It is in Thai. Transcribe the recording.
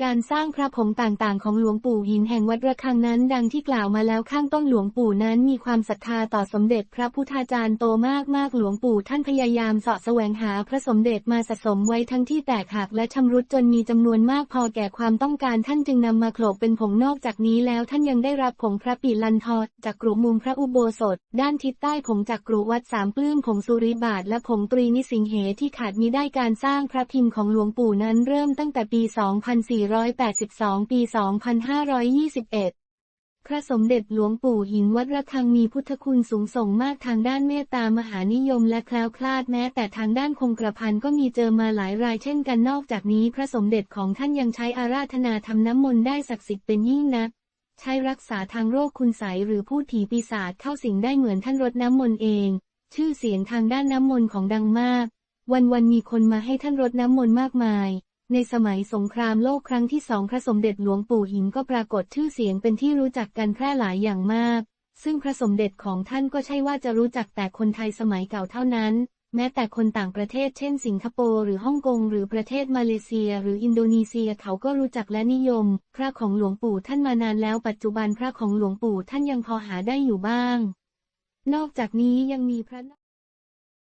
การสร้างพระผงต่างๆ ของหลวงปู่หินแห่งวัดระฆังนั้นดังที่กล่าวมาแล้วข้างต้นหลวงปู่นั้นมีความศรัทธาต่อสมเด็จพระพุทธาจารย์โตมากมากๆหลวงปู่ท่านพยายามเสาะแสวงหาพระสมเด็จมาสะสมไว้ทั้งที่แตกหักและชำรุดจนมีจำนวนมากพอแก่ความต้องการท่านจึงนำมาโขลกเป็นผงนอกจากนี้แล้วท่านยังได้รับผงพระปีลันทอจากกรุมุมพระอุโบสถ ด้านทิศใต้ผงจากกรุวัดสามปลื้มผงสุริบาทและผงตรีนิสิงเหที่ขาดมิได้การสร้างพระพิมพ์ของหลวงปู่นั้นเริ่มตั้งแต่ปี2482 ปี 2521พระสมเด็จหลวงปู่หินวัดระฆังมีพุทธคุณสูงส่งมากทางด้านเมตตามหานิยมและแคล้วคลาดแม้แต่ทางด้านคงกระพันก็มีเจอมาหลายรายเช่นกันนอกจากนี้พระสมเด็จของท่านยังใช้อาราธนาทำน้ำมนต์ได้ศักดิ์สิทธิ์เป็นยิ่งนัก ใช้รักษาทางโรคคุณไสหรือพูดผีปีศาจเข้าสิงได้เหมือนท่านรดน้ำมนต์เอง ชื่อเสียงทางด้านน้ำมนต์ของดังมาก วันวันๆมีคนมาให้ท่านรดน้ำมนต์มากมาย ในสมัยสงครามโลกครั้งที่สองพระสมเด็จหลวงปู่หินก็ปรากฏชื่อเสียงเป็นที่รู้จักกันแพร่หลายอย่างมาก ซึ่งพระสมเด็จของท่านก็ใช่ว่าจะรู้จักแต่คนไทยสมัยเก่าเท่านั้น แม้แต่คนต่างประเทศเช่นสิงคโปร์หรือฮ่องกงหรือประเทศมาเลเซีย หรืออินโดนีเซียเขาก็รู้จักและนิยม พระของหลวงปู่ท่านมานานแล้วปัจจุบันพระของหลวงปู่ท่านยังพอหาได้อยู่บ้าง นอกจากนี้ยังมีพระ